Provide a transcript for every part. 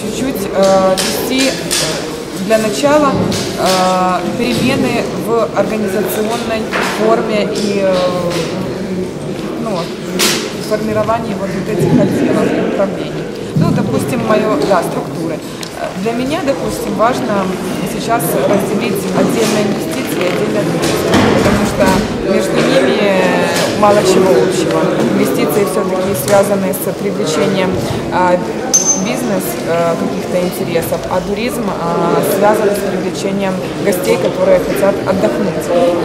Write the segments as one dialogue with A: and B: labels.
A: чуть-чуть э, ввести для начала э, перемены в организационной форме и э, ну, вот, формировании вот этих отделов и управлений. Ну, допустим, мое, да, структуры. Для меня, допустим, важно сейчас разделить отдельные инвестиции и отдельно туризм, потому что между ними мало чего общего. Инвестиции все-таки связаны с привлечением а, бизнес э, каких-то интересов, а туризм а, связан с привлечением гостей, которые хотят отдохнуть.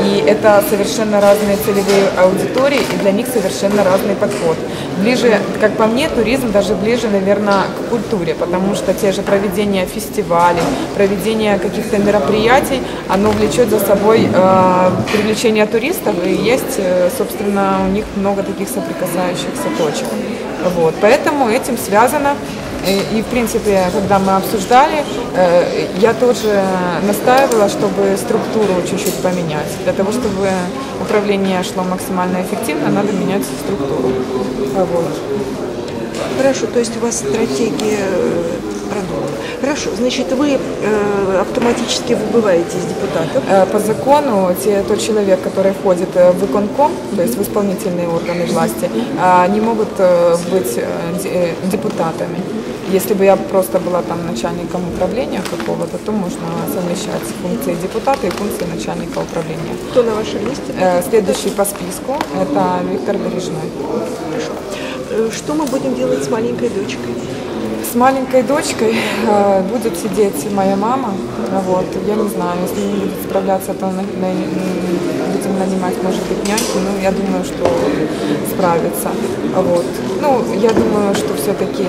A: И это совершенно разные целевые аудитории, и для них совершенно разный подход. Ближе, как по мне, туризм даже ближе, наверное, к культуре, потому что те же проведения фестивалей, проведение каких-то мероприятий, оно влечет за собой э, привлечение туристов, и есть, э, собственно, у них много таких соприкасающихся точек. Вот. Поэтому этим связано и, в принципе, когда мы обсуждали, э, я тоже настаивала, чтобы структуру чуть-чуть поменять. Для того, чтобы управление шло максимально эффективно, надо менять структуру. Вот.
B: Хорошо, то есть у вас стратегия продумана. Хорошо, значит, вы э, автоматически выбываете из депутатов.
A: Э, По закону те, тот человек, который входит э, в выконком, то есть в исполнительные органы власти, э, не могут э, быть де- депутатами. Если бы я просто была там начальником управления какого-то, то можно совмещать функции депутата и функции начальника управления.
B: Кто на вашем месте?
A: Следующий по списку – это Виктор Бережной.
B: Хорошо. Что мы будем делать с маленькой дочкой?
A: С маленькой дочкой э, будет сидеть моя мама. Вот. Я не знаю, если не будет справляться, то на- на- будем нанимать, может быть, няньку. Ну, я думаю, что справится. Вот. Ну, я думаю, что все-таки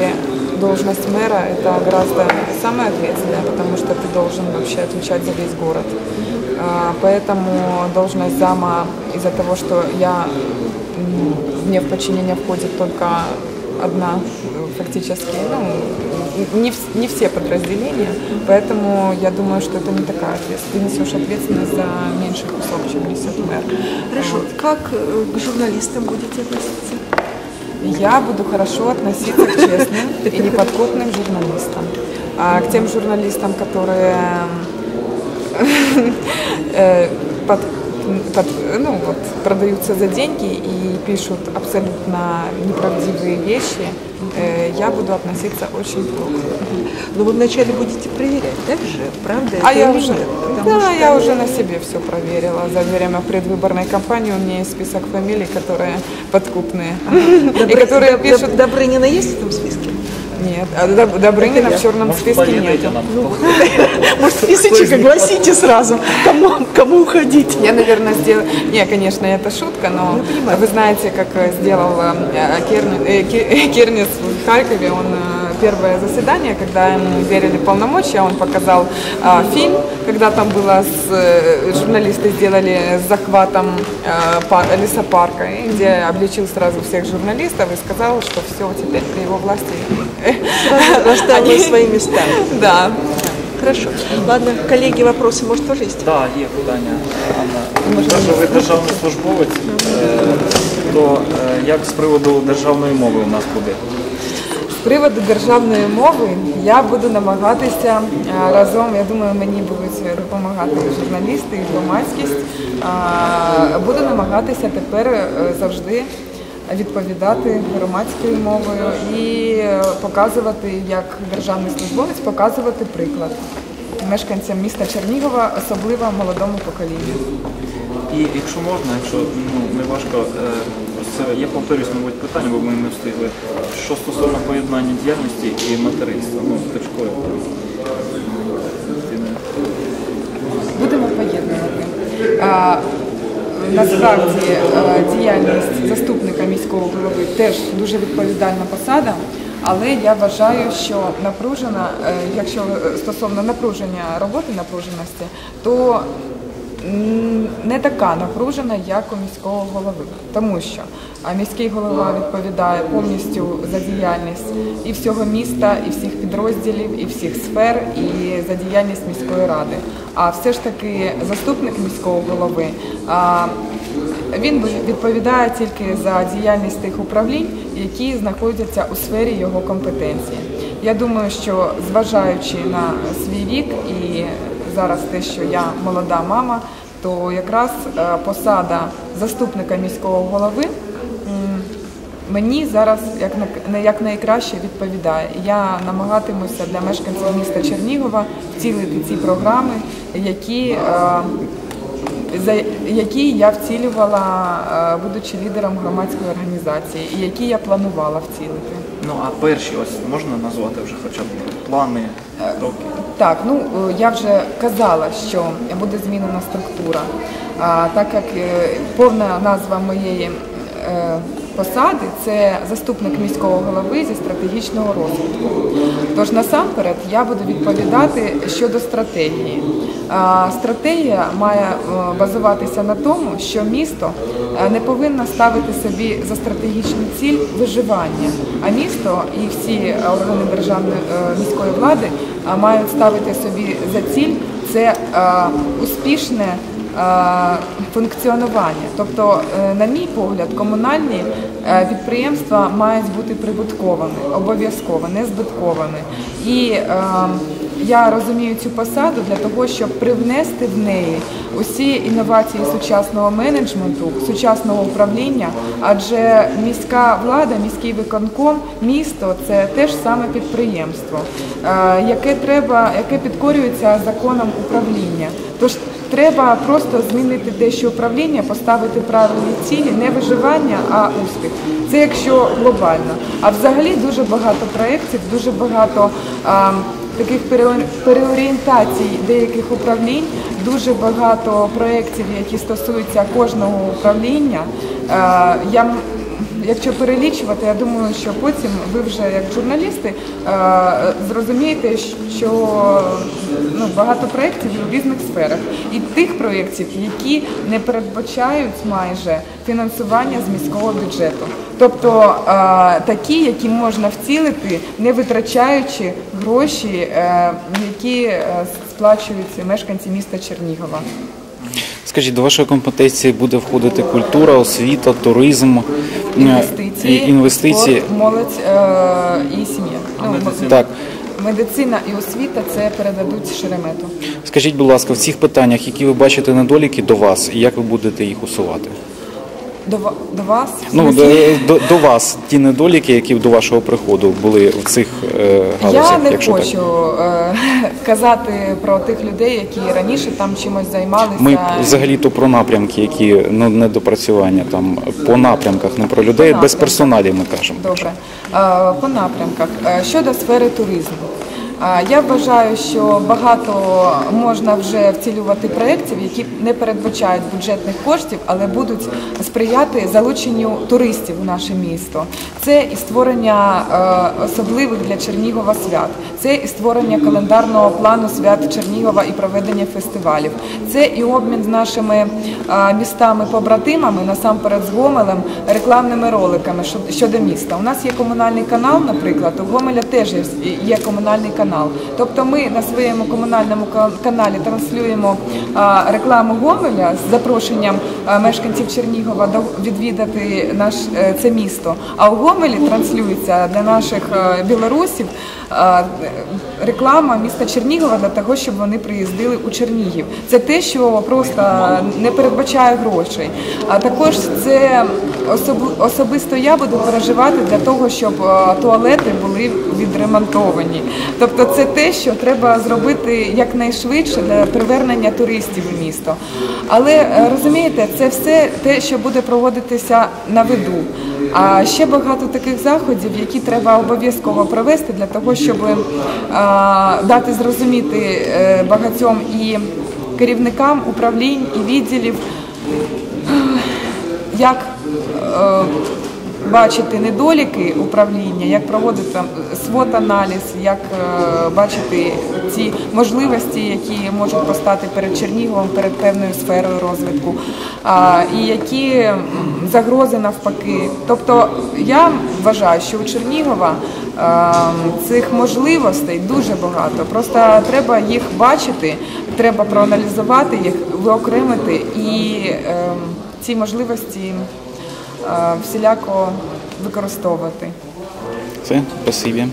A: должность мэра – это гораздо самое ответственное, потому что ты должен вообще отвечать за весь город. А, Поэтому должность зама из-за того, что я мне в подчинение входит только одна фактически, ну, не, не все подразделения, поэтому я думаю, что это не такая ответственность. Ты несешь ответственность за меньший кусок, чем несет мэр.
B: Хорошо. Как э, к журналистам будете относиться?
A: Я буду хорошо относиться к честным и неподкупным журналистам. А к тем журналистам, которые э, под- под- ну, вот, продаются за деньги и пишут абсолютно неправдивые вещи, э, я буду относиться очень плохо.
B: Но вы вначале будете проверять, так же? Правда
A: А я уже, да,
B: что-
A: я уже на себе все проверила. За время предвыборной кампании у меня есть список фамилий, которые подкупные. И
B: Добры-
A: которые пишут...
B: Доб- Добрынина есть в этом списке?
A: Нет, а Доб- Добрынина в черном
C: Может,
A: списке нет.
C: нам?
B: Может, списочек огласите сразу, кому, кому уходить?
A: Я, наверное, сделала... Не, конечно, это шутка, но вы знаете, как э, сделал э, э, Ке- Кернис в Харькове. Он первое заседание, когда ему верили полномочия, он показал э, фильм, когда там было с, э, журналисты сделали с захватом э, па- лесопарка, и где обличил сразу всех журналистов и сказал, что все теперь при его власти. Они-
B: свои места.
A: Да.
B: Хорошо. Ладно, коллеги, вопросы, может, тоже есть?
C: Так, є питання. Анна. Якщо ви державний службовець, е, то е, як з приводу державної мови у нас буде?
A: Приводу державної мови я буду намагатися е, разом, я думаю, мені будуть допомагати журналісти, і громадськість. Буду намагатися тепер е, завжди відповідати громадською мовою і е, показувати, як державний службовець, показувати приклад мешканцям міста Чернігова, особливо молодому поколінню.
C: І якщо можна, якщо ну, не важко, е, це, я повторюсь, мабуть, питання, бо ми не встигли. Що стосовно поєднання діяльності і материнства, ну, точкою.
A: Будемо поєднувати. А, Насправді е, діяльність заступника міського голови теж дуже відповідальна посада, але я вважаю, що напружена, е, якщо стосовно напруження роботи напруженості, то не така напружена, як у міського голови, тому що міський голова відповідає повністю за діяльність і всього міста, і всіх підрозділів, і всіх сфер, і за діяльність міської ради. А все ж таки заступник міського голови. Він відповідає тільки за діяльність тих управлінь, які знаходяться у сфері його компетенції. Я думаю, що зважаючи на свій вік і зараз те, що я молода мама, то якраз е, посада заступника міського голови мені зараз як найкраще відповідає. Я намагатимуся для мешканців міста Чернігова втілити ці програми, які е, за які я вцілювала, е, будучи лідером громадської організації, і які я планувала вцілити.
C: Ну а перші ось можна назвати вже хоча б плани, кроки?
A: Так, ну е, я вже казала, що буде змінена структура. Так як е, повна назва моєї посади це заступник міського голови зі стратегічного розвитку. Тож насамперед я буду відповідати щодо стратегії. Стратегія має е, базуватися на тому, що місто е, не повинно ставити собі за стратегічну ціль виживання, а місто і всі органи державної е, міської влади е, мають ставити собі за ціль це е, успішне е, функціонування. Тобто, е, на мій погляд, комунальні е, підприємства мають бути прибутковими, обов'язково, не збитковими. І е, я розумію цю посаду для того, щоб привнести в неї усі інновації сучасного менеджменту, сучасного управління, адже міська влада, міський виконком, місто це те ж саме підприємство, е, яке треба, яке підкорюється законом управління. Тож треба просто змінити дещо управління, поставити правильні цілі, не виживання, а успіх. Це якщо глобально. А взагалі дуже багато проєктів, дуже багато. Таких переорієнтацій деяких управлінь, дуже багато проєктів, які стосуються кожного управління. Е, Я Якщо перелічувати, я думаю, що потім ви вже як журналісти е, зрозумієте, що ну, багато проєктів у різних сферах. І тих проєктів, які не передбачають майже фінансування з міського бюджету. Тобто е, такі, які можна вцілити, не витрачаючи гроші, е, які е, сплачують мешканці міста Чернігова.
D: Скажіть, до вашої компетенції буде входити культура, освіта, туризм,
A: Інвестиції,
D: інвестиції.
A: спорт, молодь і сім'я. Ну.
D: Так.
A: Медицина і освіта це передадуть Шеремету.
D: Скажіть, будь ласка, в цих питаннях, які ви бачите недоліки до вас, і як ви будете їх усувати?
A: До, до вас
D: Ну, до, до, до вас ті недоліки, які до вашого приходу були в цих е, галузях,
A: я не
D: якщо
A: хочу
D: так.
A: е, казати про тих людей, які раніше там чимось займалися.
D: Ми взагалі-то про напрямки, які ну, недопрацювання там по напрямках, не про людей, без персоналів ми кажемо.
A: Добре. Е, По напрямках. Е, Щодо сфери туризму. Я вважаю, що багато можна вже вцілювати проєктів, які не передбачають бюджетних коштів, але будуть сприяти залученню туристів у наше місто. Це і створення е, особливих для Чернігова свят, це і створення календарного плану свят Чернігова і проведення фестивалів. Це і обмін з нашими е, містами-побратимами, насамперед з Гомелем, рекламними роликами щодо- міста. У нас є комунальний канал, наприклад, у Гомеля теж є комунальний канал. Тобто ми на своєму комунальному каналі транслюємо рекламу Гомеля з запрошенням мешканців Чернігова відвідати наш е, це місто. А у Гомелі транслюється для наших е, білорусів реклама міста Чернігова для того, щоб вони приїздили у Чернігів. Це те, що просто не передбачає грошей. А також це особисто я буду переживати для того, щоб е, туалети були відремонтовані. Тобто це те, що треба зробити якнайшвидше для привернення туристів у місто. Але е, розумієте, це все те, що буде проводитися на виду. А ще багато таких заходів, які треба обов'язково провести для того, щоб е, дати зрозуміти багатьом і керівникам управлінь і відділів, як е, бачити недоліки управління, як проводити свот-аналіз, як е, бачити ці можливості, які можуть постати перед Черніговом, перед певною сферою розвитку, і які загрози навпаки. Тобто я вважаю, що у Чернігова е, цих можливостей дуже багато. Просто треба їх бачити, треба проаналізувати їх, виокремити і е, ці можливості е, всіляко використовувати.
D: Це спасибі.